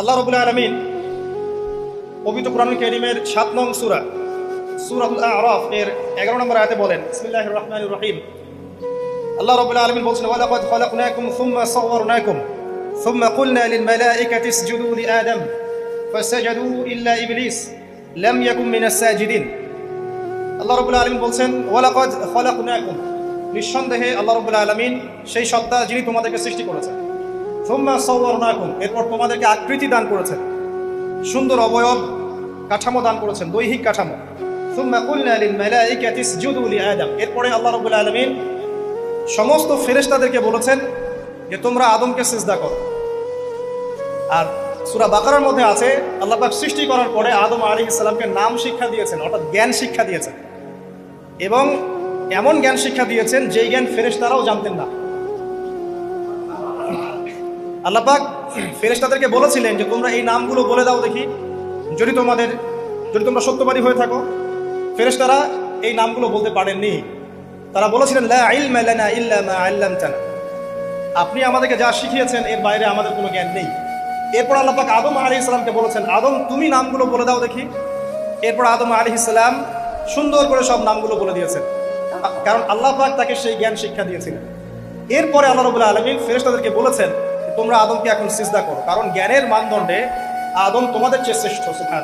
আল্লাহ রবুল্লা আলমিন পবিত্র কোরআন করিমের সাত নং সুরা সুরাতুল আরফ এর এগারো নম্বর আয়াতে বলেন বিসমিল্লাহ রহমান রহিম আল্লাহ রবুল্লা আলমিন বলছেন ওয়ালাকাদ খলাকনাকুম সুম্মা সাওয়ারনাকুম ثم قلنا للملائكة اسجدوا لآدم فسجدوا إلا إبليس لم يكن من الساجدين আল্লাহ রবুল্লা আলমিন বলছেন ওয়ালাকাদ খলাকনাকুম নিঃসন্দেহে আল্লাহ রবুল্লা আলমিন সেই সত্তা যিনি তোমাদেরকে সৃষ্টি করেছেন এরপর তোমাদেরকে আকৃতি দান করেছেন। সুন্দর অবয়ব কাঠামো দান করেছেন, দৈহিক কাঠামো। এরপরে আল্লাহ রাব্বুল আলামিন সমস্ত ফেরেশতাদেরকে বলেছেন যে, তোমরা আদমকে সিজদা করো। আর সুরা বাকারার মধ্যে আছে, আল্লাহ পাক সৃষ্টি করার পরে আদম আলী সালামকে নাম শিক্ষা দিয়েছেন, অর্থাৎ জ্ঞান শিক্ষা দিয়েছেন। এবং এমন জ্ঞান শিক্ষা দিয়েছেন যেই জ্ঞান ফেরেশতারাও জানতেন না। আল্লাপাক ফেরেশতাদেরকে বলেছিলেন যে, তোমরা এই নামগুলো বলে দাও দেখি। যদি তোমাদের, যদি তোমরা সত্যবাদী হয়ে থাকো। ফেরেশতারা এই নামগুলো বলতে পারেননি। তারা বলেছিলেন আপনি আমাদেরকে যা শিখিয়েছেন, এর বাইরে আমাদের কোনো জ্ঞান নেই। এরপর আল্লাপাক আদম আলী ইসলামকে বলেছেন, আদম, তুমি নামগুলো বলে দাও দেখি। এরপর আদম আলী ইসলাম সুন্দর করে সব নামগুলো বলে দিয়েছেন। কারণ আল্লাহ পাক তাকে সেই জ্ঞান শিক্ষা দিয়েছিলেন। এরপরে আল্লাহ রবুল্লা আলমিন ফেরেশতাদেরকে বলেছেন তোমরা আদমকে এখন সিজদা করো। কারণ জ্ঞানের মানদণ্ডে আদম তোমাদের চেয়ে শ্রেষ্ঠ সুখান